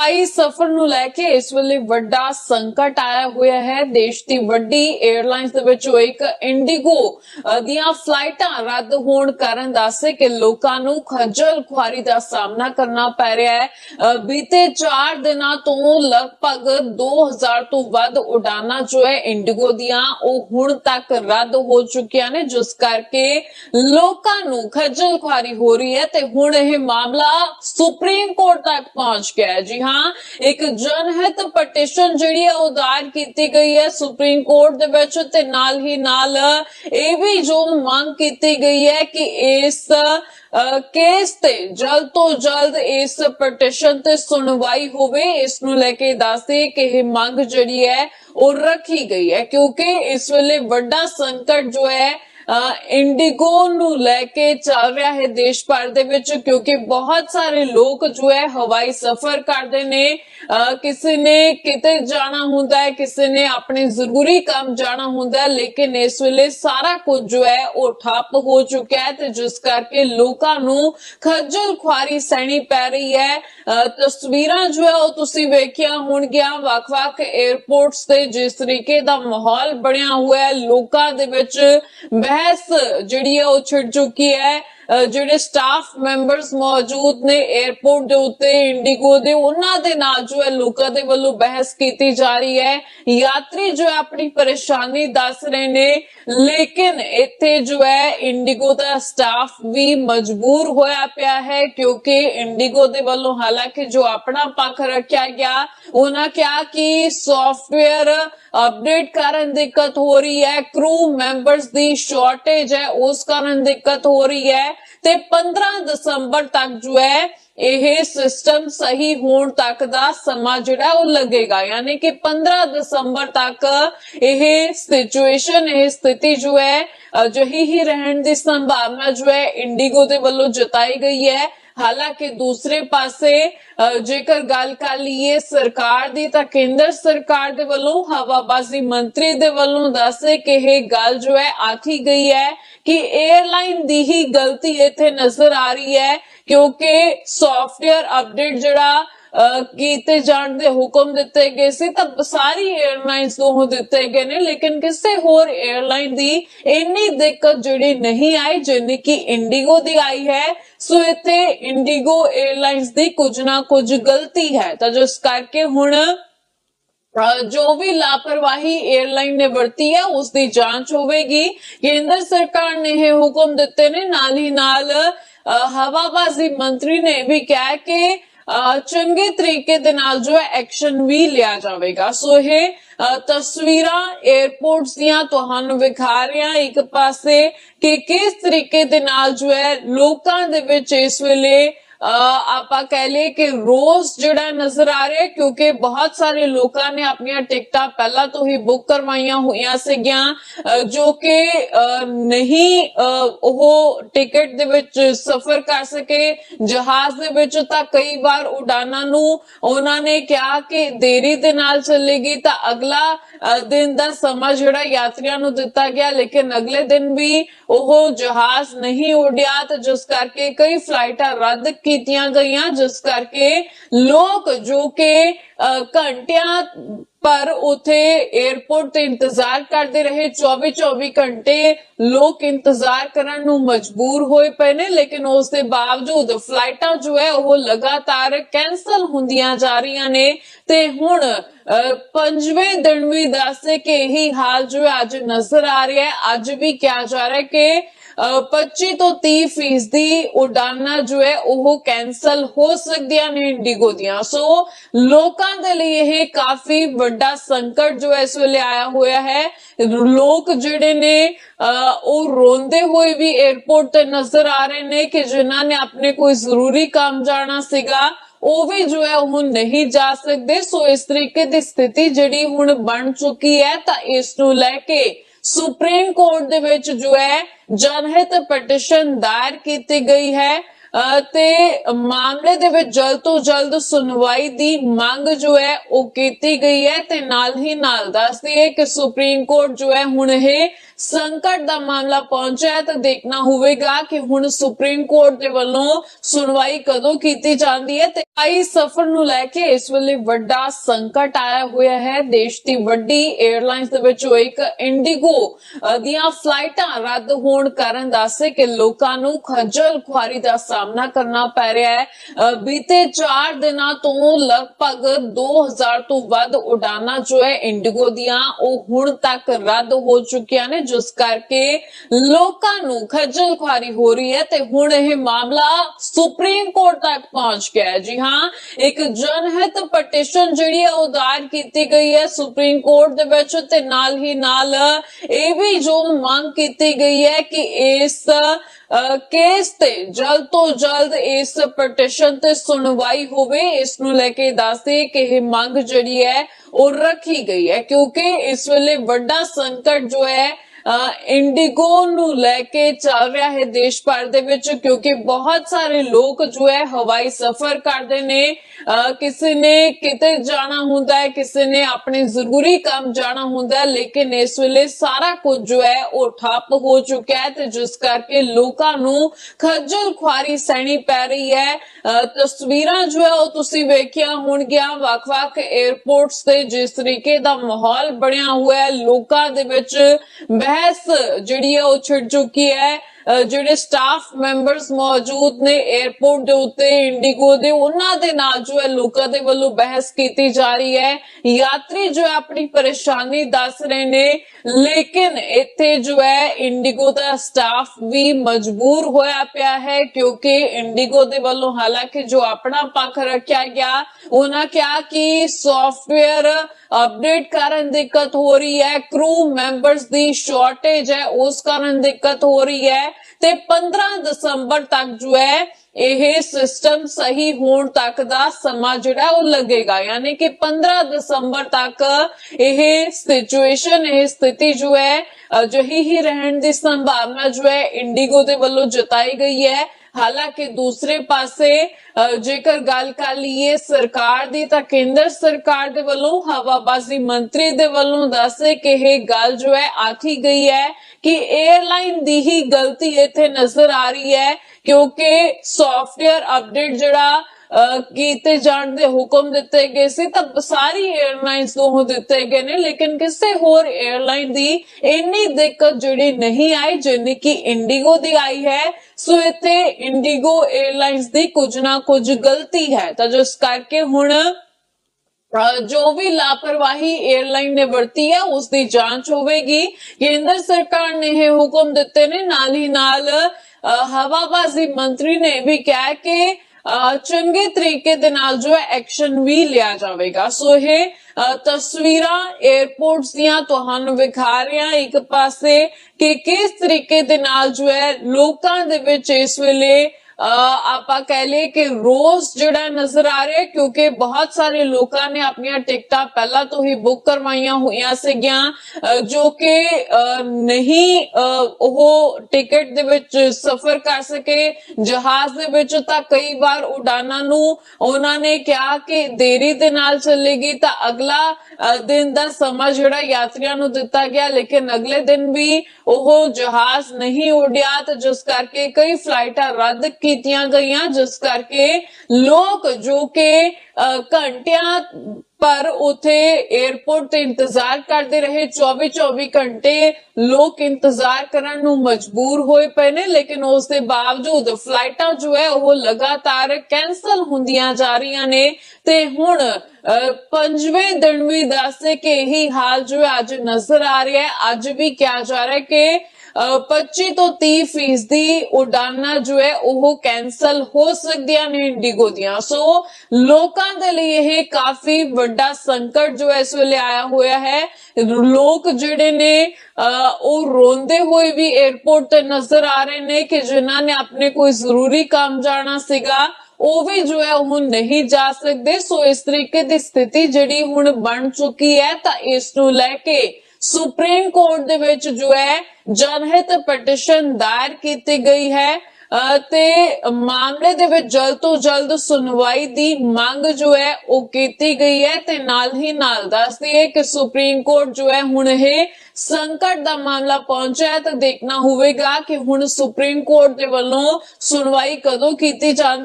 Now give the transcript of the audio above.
ਆਈ ਸਫਰ ਨੂੰ ਲੈ ਕੇ ਇਸ ਵੇਲੇ ਵੱਡਾ ਸੰਕਟ ਆਇਆ ਹੋਇਆ ਹੈ। ਦੇਸ਼ ਦੀ ਵੱਡੀ 에ਅਰਲਾਈਨਸ ਦੇ ਵਿੱਚੋਂ ਇੱਕ ਇੰਡੀਗੋ ਦੀਆਂ ਫਲਾਈਟਾਂ ਰੱਦ ਹੋਣ ਕਾਰਨ ਦੱਸੇ ਕਿ ਲੋਕਾਂ ਨੂੰ ਖੱਜਲ ਖੁਆਰੀ ਦਾ ਸਾਹਮਣਾ ਕਰਨਾ ਪੈ ਰਿਹਾ ਹੈ। ਬੀਤੇ 4 ਦਿਨਾਂ ਤੋਂ ਲਗਭਗ 2000 ਤੋਂ ਵੱਧ ਉਡਾਨਾਂ ਜੋ ਹੈ ਇੰਡੀਗੋ ਦੀਆਂ, ਉਹ ਹੁਣ ਤੱਕ ਰੱਦ ਹੋ ਚੁੱਕੀਆਂ ਨੇ, ਜਿਸ ਕਰਕੇ ਲੋਕਾਂ ਨੂੰ ਖੱਜਲ ਖੁਆਰੀ ਹੋ ਰਹੀ ਹੈ ਤੇ ਹੁਣ ਇਹ ਮਾਮਲਾ ਸੁਪਰੀਮ ਕੋਰਟ ਤੱਕ ਪਹੁੰਚ ਗਿਆ ਹੈ। ਜੀ ਹਾਂ, ਇੱਕ ਜਨਹਿਤ ਪਟੀਸ਼ਨ ਜਿਹੜੀ ਹੈ ਉਹ ਦਾਇਰ ਕੀਤੀ ਗਈ ਹੈ ਸੁਪਰੀਮ ਕੋਰਟ ਦੇ ਵਿੱਚ ਤੇ ਨਾਲ ਹੀ ਨਾਲ ਇਹ ਵੀ ਜੋ ਮੰਗ ਕੀਤੀ ਗਈ ਹੈ ਕਿ ਇਸ ਕੇਸ ਤੇ ਜਲਦ ਤੋਂ ਜਲਦ ਇਸ ਪਟੀਸ਼ਨ ਤੇ ਸੁਣਵਾਈ ਹੋਵੇ, ਇਸ ਨੂੰ ਲੈ ਕੇ ਦੱਸਦੇ ਕਿ ਇਹ ਮੰਗ ਜਿਹੜੀ ਹੈ ਉਹ ਰੱਖੀ ਗਈ ਹੈ ਕਿਉਂਕਿ ਇਸ ਵੇਲੇ ਵੱਡਾ ਸੰਕਟ ਜੋ ਹੈ ਇੰਡੀਗੋ ਨੂੰ ਲੈ ਕੇ ਚੱਲ ਰਿਹਾ ਹੈ ਦੇਸ਼ ਭਰ ਦੇ ਵਿੱਚ ਕਿਉਂਕਿ ਬਹੁਤ ਸਾਰੇ ਲੋਕ ਜੋ ਹੈ ਹਵਾਈ ਸਫ਼ਰ ਕਰਦੇ ਨੇ। ਕਿਸੇ ਨੇ ਕਿਤੇ ਜਾਣਾ ਹੁੰਦਾ ਹੈ ਕਿਸੇ ਨੇ ਆਪਣੇ ਜ਼ਰੂਰੀ ਕੰਮ ਜਾਣਾ ਹੁੰਦਾ ਹੈ ਲੇਕਿਨ ਇਸ ਵੇਲੇ ਸਾਰਾ ਕੁਝ ਜੋ ਹੈ ਉਹ ਠੱਪ ਹੋ ਚੁੱਕਿਆ ਹੈ ਤੇ ਜਿਸ ਕਰਕੇ ਲੋਕਾਂ ਨੂੰ ਖੱਜਲ ਖੁਆਰੀ ਸਹਿਣੀ ਪੈ ਰਹੀ ਹੈ। ਅ, ਤਸਵੀਰਾਂ ਜੋ ਹੈ ਉਹ ਤੁਸੀਂ ਵੇਖਿਆ ਹੋਣਗੀਆਂ ਵੱਖ-ਵੱਖ 에ਅਰਪੋਰਟਸ ਤੇ ਜਿਸ ਤਰੀਕੇ ਦਾ ਮਾਹੌਲ ਬਣਿਆ ਹੋਇਆ ਹੈ ਲੋਕਾਂ ਦੇ ਵਿੱਚ ਬਹਿਸ ਜਿਹੜੀ ਹੈ ਉਹ ਛਿੜ ਚੁੱਕੀ ਹੈ। ਜਿਹੜੇ ਸਟਾਫ ਮੈਂਬਰਸ ਮੌਜੂਦ ਨੇ 에ਅਰਪੋਰਟ ਦੇ ਉੱਤੇ, ਇੰਡੀਗੋ ਦੇ, ਉਹਨਾਂ ਦੇ ਨਾਲ ਜੋ ਹੈ ਲੋਕਾਂ ਦੇ ਵੱਲੋਂ ਬਹਿਸ ਕੀਤੀ ਜਾ ਰਹੀ ਹੈ। ਯਾਤਰੀ ਜੋ ਹੈ ਆਪਣੀ ਪਰੇਸ਼ਾਨੀ ਦੱਸ ਰਹੇ ਨੇ, ਲੇਕਿਨ ਇੱਥੇ ਜੋ ਹੈ ਇੰਡੀਗੋ ਦਾ ਸਟਾਫ ਵੀ ਮਜਬੂਰ ਹੋਇਆ ਪਿਆ ਹੈ ਕਿਉਂਕਿ ਇੰਡੀਗੋ ਦੇ ਵੱਲੋਂ ਹਾਲਾਂਕਿ ਜੋ ਆਪਣਾ ਪੱਖ ਰੱਖਿਆ ਗਿਆ, ਉਹਨਾਂ ਕਿਹਾ ਕਿ ਸੌਫਟਵੇਅਰ ਅਪਡੇਟ ਕਾਰਨ ਦਿੱਕਤ ਹੋ ਰਹੀ ਹੈ ਕਰੂ ਮੈਂਬਰਸ ਦੀ ਸ਼ਾਰਟੇਜ ਹੈ, ਉਸ ਕਾਰਨ ਦਿੱਕਤ ਹੋ ਰਹੀ ਹੈ। ਤੇ 15 ਦਸੰਬਰ ਤੱਕ ਜੋ ਹੈ, ਇਹ ਸਿਸਟਮ ਸਹੀ ਹੋਣ ਤੱਕ ਦਾ ਸਮਾਂ ਜਿਹੜਾ ਉਹ ਲੱਗੇਗਾ। ਯਾਨੀ ਕਿ 15 ਦਸੰਬਰ ਤੱਕ ਇਹ ਸਿਚੁਏਸ਼ਨ ਇਹ ਸਥਿਤੀ ਜੋ ਹੈ, ਅਜਿਹੀ ਹੀ ਰਹਿਣ ਦੀ ਸੰਭਾਵਨਾ ਜੋ ਹੈ, ਇੰਡੀਗੋ ਦੇ ਵੱਲੋਂ ਜਤਾਈ ਗਈ ਹੈ। ਹਾਲਾਂਕਿ ਦੂਸਰੇ ਪਾਸੇ ਜੇਕਰ ਗੱਲ ਕਰ ਲਈਏ ਸਰਕਾਰ ਦੀ, ਤਾਂ ਕੇਂਦਰ ਸਰਕਾਰ ਦੇ ਵੱਲੋਂ, ਹਵਾਬਾਜ਼ੀ ਮੰਤਰੀ ਦੇ ਵੱਲੋਂ ਦੱਸੇ ਕਿ ਇਹ ਗੱਲ ਜੋ ਹੈ, ਆਖੀ ਗਈ ਹੈ ਕਿ 에ਅਰਲਾਈਨ ਦੀ ਹੀ ਗਲਤੀ ਇੱਥੇ ਨਜ਼ਰ ਆ ਰਹੀ ਹੈ, ਕਿਉਂਕਿ ਸੌਫਟਵੇਅਰ ਅਪਡੇਟ ਜਿਹੜਾ ਕੀਤੇ ਜਾਣ ਦੇ ਹੁਕਮ ਦਿੱਤੇ ਗਏ ਸੀ? ਤਾਂ ਸਾਰੀ 에ਅਰਲਾਈਨਸ ਨੂੰ ਉਹ ਦਿੱਤੇ ਗਏ ਨੇ, ਲੇਕਿਨ ਕਿਸੇ ਹੋਰ 에ਅਰਲਾਈਨ ਦੀ ਇੰਨੀ ਦਿੱਕਤ ਜਿਹੜੀ ਨਹੀਂ ਆਈ, ਜਿੰਨੀ ਕਿ ਇੰਡੀਗੋ ਦੀ ਆਈ ਹੈ। ਸੋ ਇੱਥੇ ਇੰਡੀਗੋ 에ਅਰਲਾਈਨਸ ਦੀ ਕੁਝ ਨਾ ਕੁਝ ਗਲਤੀ ਹੈ। ਤਾਂ ਜਿਸ ਕਰਕੇ ਹੁਣ ਜੋ ਵੀ ਲਾਪਰਵਾਹੀ 에ਅਰਲਾਈਨ ਨੇ ਵਰਤੀ ਹੈ ਉਸ ਦੀ ਜਾਂਚ ਹੋਵੇਗੀ। ਕੇਂਦਰ ਸਰਕਾਰ ਨੇ ਇਹ ਹੁਕਮ ਦਿੱਤੇ ਨੇ। ਨਾਲ ਹੀ ਨਾਲ ਹਵਾਬਾਜ਼ੀ ਮੰਤਰੀ ਨੇ ਵੀ ਕਿਹਾ ਕਿ ਚੰਗੇ ਤਰੀਕੇ ਦੇ ਨਾਲ ਜੋ ਹੈ ਐਕਸ਼ਨ ਵੀ ਲਿਆ ਜਾਵੇਗਾ। ਸੋ ਇਹ ਤਸਵੀਰਾਂ 에ਅਰਪੋਰਟਸ ਦੀਆਂ ਤੁਹਾਨੂੰ ਵਿਖਾ ਰਹੇ ਹਾਂ ਇੱਕ ਪਾਸੇ ਕਿ ਕਿਸ ਤਰੀਕੇ ਦੇ ਨਾਲ ਜੋ ਹੈ ਲੋਕਾਂ ਦੇ ਵਿੱਚ ਇਸ ਵੇਲੇ ਆਪਾਂ ਕਹਿ ਲਈਏ ਕਿ ਰੋਜ਼ ਜਿਹੜਾ ਨਜ਼ਰ ਆ ਰਿਹਾ ਕਿਉਂਕਿ ਬਹੁਤ ਸਾਰੇ ਲੋਕਾਂ ਨੇ ਆਪਣੀਆਂ ਟਿਕਟਾਂ ਪਹਿਲਾਂ ਤੋਂ ਹੀ ਬੁੱਕ ਕਰਵਾਈਆਂ ਹੋਈਆਂ ਸੀਗੀਆਂ ਜੋ ਕਿ ਨਹੀਂ ਉਹ ਟਿਕਟ ਦੇ ਵਿੱਚ ਸਫ਼ਰ ਕਰ ਸਕੇ, ਜਹਾਜ਼ ਦੇ ਵਿੱਚ ਤਾਂ ਕਈ ਵਾਰ ਉਡਾਨਾਂ ਨੂੰ ਉਹਨਾਂ ਨੇ ਕਿਹਾ ਕਿ ਦੇਰੀ ਦੇ ਨਾਲ ਚੱਲੇਗੀ, ਤਾਂ ਅਗਲਾ ਦਿਨ ਦਾ ਸਮਾਂ ਜਿਹੜਾ ਯਾਤਰੀਆਂ ਨੂੰ ਦਿੱਤਾ ਗਿਆ, ਲੇਕਿਨ ਅਗਲੇ ਦਿਨ ਵੀ ਉਹ ਜਹਾਜ਼ ਨਹੀਂ ਉਡਿਆ, ਤੇ ਜਿਸ ਕਰਕੇ ਕਈ ਫਲਾਈਟਾਂ ਰੱਦ ਕੀਤੀਆਂ ਗਈਆਂ ਜਿਸ ਕਰਕੇ ਲੋਕ ਜੋ ਕਿ ਘੰਟਿਆਂ ਪਰ ਉਥੇ 에ਅਰਪੋਰਟ ਤੇ ਇੰਤਜ਼ਾਰ ਕਰਦੇ ਰਹੇ। 24 24 ਘੰਟੇ ਲੋਕ ਇੰਤਜ਼ਾਰ ਕਰਨ ਨੂੰ ਮਜਬੂਰ ਹੋਏ ਪਏ ਨੇ ਲੇਕਿਨ ਉਸ ਦੇ ਬਾਵਜੂਦ ਫਲਾਈਟਾਂ ਜੋ ਹੈ ਉਹ ਲਗਾਤਾਰ ਕੈਨਸਲ ਹੁੰਦੀਆਂ ਜਾ ਰਹੀਆਂ ਨੇ। ਤੇ ਹੁਣ ਅਹ, ਪੰਜਵੇਂ ਦਿਨ ਵੀ ਦੱਸੇ ਕਿ ਇਹੀ ਹਾਲ ਜੋ ਹੈ ਅੱਜ ਨਜ਼ਰ ਆ ਰਿਹਾ ਹੈ। ਅੱਜ ਵੀ ਕਿਹਾ ਜਾ ਰਿਹਾ ਹੈ ਕਿ 25 ਤੋਂ 30 ਫੀਸਦੀ ਉਡਾਨਾਂ ਜੋ ਹੈ ਉਹ ਕੈਨਸਲ ਹੋ ਸਕਦੀਆਂ ਨੇ ਇੰਡੀਗੋ ਦੀਆਂ। ਸੋ ਲੋਕਾਂ ਦੇ ਲਈ ਇਹ ਕਾਫੀ ਵੱਡਾ ਸੰਕਟ ਜੋ ਇਸ ਵੇਲੇ ਆਇਆ ਹੋਇਆ ਹੈ। ਲੋਕ ਜਿਹੜੇ ਨੇ, ਅਹ ਉਹ ਰੋਂਦੇ ਹੋਏ ਵੀ 에ਅਰਪੋਰਟ ਤੇ ਨਜ਼ਰ ਆ ਰਹੇ ਨੇ ਕਿ ਜਿਨ੍ਹਾਂ ਨੇ ਆਪਣੇ ਕੋਈ ਜ਼ਰੂਰੀ ਕੰਮ ਜਾਣਾ ਸੀਗਾ, ਉਹ ਵੀ ਜੋ ਹੈ ਉਹ ਨਹੀਂ ਜਾ ਸਕਦੇ। ਸੋ ਇਸ ਤਰੀਕੇ ਦੀ ਸਥਿਤੀ ਜਿਹੜੀ ਹੁਣ ਬਣ ਚੁੱਕੀ ਹੈ ਤਾਂ ਇਸ ਨੂੰ ਲੈ ਕੇ ਸੁਪਰੀਮ ਕੋਰਟ ਦੇ ਵਿੱਚ ਜੋ ਹੈ, ਜਨਹਿਤ ਪਟੀਸ਼ਨ ਦਾਇਰ ਕੀਤੀ ਗਈ ਹੈ ਅਹ ਤੇ ਮਾਮਲੇ ਦੇ ਵਿੱਚ ਜਲਦ ਤੋਂ ਜਲਦ ਸੁਣਵਾਈ ਦੀ ਮੰਗ ਜੋ ਹੈ, ਉਹ ਕੀਤੀ ਗਈ ਹੈ ਤੇ ਨਾਲ ਹੀ ਨਾਲ ਦੱਸਦੀ ਹੈ ਕਿ ਸੁਪਰੀਮ ਕੋਰਟ ਜੋ ਹੈ, ਹੁਣ ਇਹ ਸੰਕਟ ਦਾ ਮਾਮਲਾ ਪਹੁੰਚਿਆ ਹੈ, ਤਾਂ ਦੇਖਣਾ ਹੋਵੇਗਾ ਕਿ ਹੁਣ ਸੁਪਰੀਮ ਕੋਰਟ ਦੇ ਵੱਲੋਂ ਸੁਣਵਾਈ ਕਦੋਂ ਕੀਤੀ ਜਾਂਦੀ ਹੈ ਤੇ ਆਈ ਸਫਰ ਨੂੰ ਲੈ ਕੇ ਇਸ ਵੇਲੇ ਵੱਡਾ ਸੰਕਟ ਆਇਆ ਹੋਇਆ ਹੈ। ਦੇਸ਼ ਦੀ ਵੱਡੀ 에ਅਰਲਾਈਨਸ ਦੇ ਵਿੱਚੋਂ ਇੱਕ ਇੰਡੀਗੋ ਦੀਆਂ ਫਲਾਈਟਾਂ ਰੱਦ ਹੋਣ ਕਾਰਨ ਦੱਸੇ ਕਿ ਲੋਕਾਂ ਨੂੰ ਖੱਜਲ ਖੁਆਰੀ ਦਾ ਸਾਹਮਣਾ ਕਰਨਾ ਪੈ ਰਿਹਾ ਹੈ। ਬੀਤੇ 4 ਦਿਨਾਂ ਤੋਂ ਲਗਭਗ 2000 ਤੋਂ ਵੱਧ ਉਡਾਨਾਂ ਜੋ ਹੈ ਇੰਡੀਗੋ ਦੀਆਂ, ਉਹ ਹੁਣ ਤੱਕ ਰੱਦ ਹੋ ਚੁੱਕੀਆਂ ਨੇ ਜਿਸ ਕਰਕੇ ਲੋਕਾਂ ਨੂੰ ਖੱਜਲ ਖੁਆਰੀ ਹੋ ਰਹੀ ਹੈ ਤੇ ਹੁਣ ਇਹ ਮਾਮਲਾ ਸੁਪਰੀਮ ਕੋਰਟ ਤੱਕ ਪਹੁੰਚ ਗਿਆ ਹੈ। ਜੀ ਹਾਂ, ਇੱਕ ਜਨਹਿਤ ਪਟੀਸ਼ਨ ਜਿਹੜੀ ਹੈ ਉਹ ਦਾਇਰ ਕੀਤੀ ਗਈ ਹੈ ਸੁਪਰੀਮ ਕੋਰਟ ਦੇ ਵਿੱਚ ਤੇ ਨਾਲ ਹੀ ਨਾਲ ਇਹ ਵੀ ਜੋ ਮੰਗ ਕੀਤੀ ਗਈ ਹੈ ਕਿ ਇਸ ਕੇਸ ਤੇ ਜਲਦ ਤੋਂ ਜਲਦ ਇਸ ਪਟੀਸ਼ਨ ਤੇ ਸੁਣਵਾਈ ਹੋਵੇ, ਇਸ ਨੂੰ ਲੈ ਕੇ ਦੱਸਦੇ ਕਿ ਇਹ ਮੰਗ ਜਿਹੜੀ ਹੈ ਉਹ ਰੱਖੀ ਗਈ ਹੈ ਕਿਉਂਕਿ ਇਸ ਵੇਲੇ ਵੱਡਾ ਸੰਕਟ ਜੋ ਹੈ ਇੰਡੀਗੋ ਨੂੰ ਲੈ ਕੇ ਚੱਲ ਰਿਹਾ ਹੈ ਦੇਸ਼ ਭਰ ਦੇ ਵਿੱਚ ਕਿਉਂਕਿ ਬਹੁਤ ਸਾਰੇ ਲੋਕ ਜੋ ਹੈ ਹਵਾਈ ਸਫ਼ਰ ਕਰਦੇ ਨੇ। ਕਿਸੇ ਨੇ ਕਿਤੇ ਜਾਣਾ ਹੁੰਦਾ ਹੈ ਕਿਸੇ ਨੇ ਆਪਣੇ ਜ਼ਰੂਰੀ ਕੰਮ ਜਾਣਾ ਹੁੰਦਾ ਹੈ ਲੇਕਿਨ ਇਸ ਵੇਲੇ ਸਾਰਾ ਕੁਝ ਜੋ ਹੈ ਉਹ ਠੱਪ ਹੋ ਚੁੱਕਿਆ ਹੈ ਤੇ ਜਿਸ ਕਰਕੇ ਲੋਕਾਂ ਨੂੰ ਖੱਜਲ ਖੁਆਰੀ ਸਹਿਣੀ ਪੈ ਰਹੀ ਹੈ। ਅ, ਤਸਵੀਰਾਂ ਜੋ ਹੈ ਉਹ ਤੁਸੀਂ ਵੇਖਿਆ ਹੋਣਗੀਆਂ ਵੱਖ-ਵੱਖ 에ਅਰਪੋਰਟਸ ਤੇ ਜਿਸ ਤਰੀਕੇ ਦਾ ਮਾਹੌਲ ਬਣਿਆ ਹੋਇਆ ਹੈ ਲੋਕਾਂ ਦੇ ਵਿੱਚ ਬਹਿਸ ਜਿਹੜੀ ਹੈ ਉਹ ਛਿੜ ਚੁੱਕੀ ਹੈ। ਜਿਹੜੇ ਸਟਾਫ ਮੈਂਬਰਸ ਮੌਜੂਦ ਨੇ 에ਅਰਪੋਰਟ ਦੇ ਉੱਤੇ, ਇੰਡੀਗੋ ਦੇ, ਉਹਨਾਂ ਦੇ ਨਾਲ ਜੋ ਹੈ ਲੋਕਾਂ ਦੇ ਵੱਲੋਂ ਬਹਿਸ ਕੀਤੀ ਜਾ ਰਹੀ ਹੈ। ਯਾਤਰੀ ਜੋ ਹੈ ਆਪਣੀ ਪਰੇਸ਼ਾਨੀ ਦੱਸ ਰਹੇ ਨੇ, ਲੇਕਿਨ ਇੱਥੇ ਜੋ ਹੈ ਇੰਡੀਗੋ ਦਾ ਸਟਾਫ ਵੀ ਮਜਬੂਰ ਹੋਇਆ ਪਿਆ ਹੈ ਕਿਉਂਕਿ ਇੰਡੀਗੋ ਦੇ ਵੱਲੋਂ ਹਾਲਾਂਕਿ ਜੋ ਆਪਣਾ ਪੱਖ ਰੱਖਿਆ ਗਿਆ, ਉਹਨਾਂ ਕਿਹਾ ਕਿ ਸੌਫਟਵੇਅਰ ਅਪਡੇਟ ਕਾਰਨ ਦਿੱਕਤ ਹੋ ਰਹੀ ਹੈ ਕਰੂ ਮੈਂਬਰਸ ਦੀ ਸ਼ਾਰਟੇਜ ਹੈ, ਉਸ ਕਾਰਨ ਦਿੱਕਤ ਹੋ ਰਹੀ ਹੈ ਤੇ 15 ਦਸੰਬਰ ਤੱਕ ਜੋ ਹੈ, ਇਹ ਸਿਸਟਮ ਸਹੀ ਹੋਣ ਤੱਕ ਦਾ ਸਮਾਂ ਜਿਹੜਾ ਉਹ ਲੱਗੇਗਾ। ਯਾਨੀ ਕਿ 15 ਦਸੰਬਰ ਤੱਕ ਇਹ ਸਿਚੁਏਸ਼ਨ ਇਹ ਸਥਿਤੀ ਜੋ ਹੈ, ਅਜਿਹੀ ਹੀ ਰਹਿਣ ਦੀ ਸੰਭਾਵਨਾ ਜੋ ਹੈ, ਇੰਡੀਗੋ ਦੇ ਵੱਲੋਂ ਜਤਾਈ ਗਈ ਹੈ। ਹਾਲਾਂਕਿ ਦੂਸਰੇ ਪਾਸੇ ਜੇਕਰ ਗੱਲ ਕਰ ਲਈਏ ਸਰਕਾਰ ਦੀ, ਤਾਂ ਕੇਂਦਰ ਸਰਕਾਰ ਦੇ ਵੱਲੋਂ, ਹਵਾਬਾਜ਼ੀ ਮੰਤਰੀ ਦੇ ਵੱਲੋਂ ਦੱਸੇ ਕਿ ਇਹ ਗੱਲ ਜੋ ਹੈ, ਆਖੀ ਗਈ ਹੈ ਕਿ 에ਅਰਲਾਈਨ ਦੀ ਹੀ ਗਲਤੀ ਇੱਥੇ ਨਜ਼ਰ ਆ ਰਹੀ ਹੈ, ਕਿਉਂਕਿ ਸੌਫਟਵੇਅਰ ਅਪਡੇਟ ਜਿਹੜਾ ਕੀਤੇ ਜਾਣ ਦੇ ਹੁਕਮ ਦਿੱਤੇ ਗਏ ਸੀ, ਤਾਂ ਸਾਰੀ 에ਅਰਲਾਈਨਸ ਨੂੰ ਦਿੱਤੇ ਗਏ ਨੇ, ਲੇਕਿਨ ਕਿਸੇ ਹੋਰ 에ਅਰਲਾਈਨ ਦੀ ਇੰਨੀ ਦਿੱਕਤ ਜਿਹੜੀ ਨਹੀਂ ਆਈ, ਜਿੰਨੀ ਕਿ ਇੰਡੀਗੋ ਦੀ ਆਈ ਹੈ। ਸੋ ਇੱਥੇ ਇੰਡੀਗੋ 에ਅਰਲਾਈਨਸ ਦੀ ਕੁਝ ਨਾ ਕੁਝ ਗਲਤੀ ਹੈ। ਤਾਂ ਜਿਸ ਕਰਕੇ ਹੁਣ ਜੋ ਵੀ ਲਾਪਰਵਾਹੀ 에ਅਰਲਾਈਨ ਨੇ ਵਰਤੀ ਹੈ ਉਸ ਦੀ ਜਾਂਚ ਹੋਵੇਗੀ। ਕੇਂਦਰ ਸਰਕਾਰ ਨੇ ਇਹ ਹੁਕਮ ਦਿੱਤੇ ਨੇ। ਨਾਲ ਹੀ ਨਾਲ ਹਵਾਬਾਜ਼ੀ ਮੰਤਰੀ ਨੇ ਵੀ ਕਿਹਾ ਕਿ ਚੰਗੇ ਤਰੀਕੇ ਦੇ ਨਾਲ ਜੋ ਹੈ ਐਕਸ਼ਨ ਵੀ ਲਿਆ ਜਾਵੇਗਾ। ਸੋ ਇਹ ਤਸਵੀਰਾਂ 에ਅਰਪੋਰਟਸ ਦੀਆਂ ਤੁਹਾਨੂੰ ਵਿਖਾ ਰਿਹਾ ਇੱਕ ਪਾਸੇ ਕਿ ਕਿਸ ਤਰੀਕੇ ਦੇ ਨਾਲ ਜੋ ਹੈ ਲੋਕਾਂ ਦੇ ਵਿੱਚ ਇਸ ਵੇਲੇ ਆਪਾਂ ਕਹਿ ਲਈਏ ਕਿ ਰੋਜ਼ ਜਿਹੜਾ ਨਜ਼ਰ ਆ ਰਿਹਾ ਕਿਉਂਕਿ ਬਹੁਤ ਸਾਰੇ ਲੋਕਾਂ ਨੇ ਆਪਣੀਆਂ ਟਿਕਟਾਂ ਪਹਿਲਾਂ ਤੋਂ ਹੀ ਬੁੱਕ ਕਰਵਾਈਆਂ ਹੋਈਆਂ ਸੀਗੀਆਂ ਜੋ ਕਿ ਨਹੀਂ ਉਹ ਟਿਕਟ ਦੇ ਵਿੱਚ ਸਫ਼ਰ ਕਰ ਸਕੇ, ਜਹਾਜ਼ ਦੇ ਵਿੱਚ ਤਾਂ ਕਈ ਵਾਰ ਉਡਾਨਾਂ ਨੂੰ ਉਹਨਾਂ ਨੇ ਕਿਹਾ ਕਿ ਦੇਰੀ ਦੇ ਨਾਲ ਚੱਲੇਗੀ ਤਾਂ ਅਗਲਾ ਦਿਨ ਦਾ ਸਮਾਂ ਜਿਹੜਾ ਯਾਤਰੀਆਂ ਨੂੰ ਦਿੱਤਾ ਗਿਆ, ਲੇਕਿਨ ਅਗਲੇ ਦਿਨ ਵੀ ਉਹ ਜਹਾਜ਼ ਨਹੀਂ ਉਡਿਆ ਤੇ ਜਿਸ ਕਰਕੇ ਕਈ ਫਲਾਈਟਾਂ ਰੱਦ ਕੀਤੀਆਂ ਗਈਆਂ ਜਿਸ ਕਰਕੇ ਲੋਕ ਜੋ ਕਿ ਘੰਟਿਆਂ ਪਰ ਉਥੇ 에ਅਰਪੋਰਟ ਤੇ ਇੰਤਜ਼ਾਰ ਕਰਦੇ ਰਹੇ। 24 24 ਘੰਟੇ ਲੋਕ ਇੰਤਜ਼ਾਰ ਕਰਨ ਨੂੰ ਮਜਬੂਰ ਹੋਏ ਪਏ ਨੇ ਲੇਕਿਨ ਉਸ ਦੇ ਬਾਵਜੂਦ ਫਲਾਈਟਾਂ ਜੋ ਹੈ ਉਹ ਲਗਾਤਾਰ ਕੈਨਸਲ ਹੁੰਦੀਆਂ ਜਾ ਰਹੀਆਂ ਨੇ। ਤੇ ਹੁਣ ਅਹ, ਪੰਜਵੇਂ ਦਿਨ ਵੀ ਦੱਸੇ ਕਿ ਇਹੀ ਹਾਲ ਜੋ ਹੈ ਅੱਜ ਨਜ਼ਰ ਆ ਰਿਹਾ ਹੈ। ਅੱਜ ਵੀ ਕਿਹਾ ਜਾ ਰਿਹਾ ਹੈ ਕਿ 25 ਤੋਂ 30 ਫੀਸਦੀ ਉਡਾਨਾਂ ਜੋ ਹੈ ਉਹ ਕੈਨਸਲ ਹੋ ਸਕਦੀਆਂ ਨੇ ਇੰਡੀਗੋ ਦੀਆਂ। ਸੋ ਲੋਕਾਂ ਦੇ ਲਈ ਇਹ ਕਾਫੀ ਵੱਡਾ ਸੰਕਟ ਜੋ ਇਸ ਵੇਲੇ ਆਇਆ ਹੋਇਆ ਹੈ। ਲੋਕ ਜਿਹੜੇ ਨੇ ਉਹ ਰੋਂਦੇ ਹੋਏ ਵੀ 에ਅਰਪੋਰਟ ਤੇ ਨਜ਼ਰ ਆ ਰਹੇ ਨੇ ਕਿ ਜਿਨ੍ਹਾਂ ਨੇ ਆਪਣੇ ਕੋਈ ਜ਼ਰੂਰੀ ਕੰਮ ਜਾਣਾ ਸੀਗਾ, ਉਹ ਵੀ ਜੋ ਹੈ ਉਹ ਨਹੀਂ ਜਾ ਸਕਦੇ। ਸੋ ਇਸ ਤਰੀਕੇ ਦੀ ਸਥਿਤੀ ਜਿਹੜੀ ਹੁਣ ਬਣ ਚੁੱਕੀ ਹੈ ਤਾਂ ਇਸ ਨੂੰ ਲੈ ਕੇ ਸੁਪਰੀਮ ਕੋਰਟ ਦੇ ਵਿੱਚ ਜੋ ਹੈ ਜਨਹਿਤ ਪਟੀਸ਼ਨ ਦਾਇਰ ਕੀਤੀ ਗਈ ਹੈ ਤੇ ਮਾਮਲੇ ਦੇ ਵਿੱਚ ਜਲਦ ਤੋਂ ਜਲਦ ਸੁਣਵਾਈ ਦੀ ਮੰਗ ਜੋ ਹੈ ਉਹ ਕੀਤੀ ਗਈ ਹੈ ਤੇ ਨਾਲ ਹੀ ਨਾਲ ਦੱਸਦੀ ਹੈ ਕਿ ਸੁਪਰੀਮ ਕੋਰਟ ਜੋ ਹੈ ਹੁਣ ਇਹ ਸੰਕਟ ਦਾ ਮਾਮਲਾ ਪਹੁੰਚਿਆ ਹੈ ਤਾਂ ਦੇਖਣਾ ਹੋਵੇਗਾ ਕਿ ਹੁਣ ਸੁਪਰੀਮ ਕੋਰਟ ਦੇ ਵੱਲੋਂ ਸੁਣਵਾਈ ਕਦੋਂ ਕੀਤੀ ਜਾਂਦੀ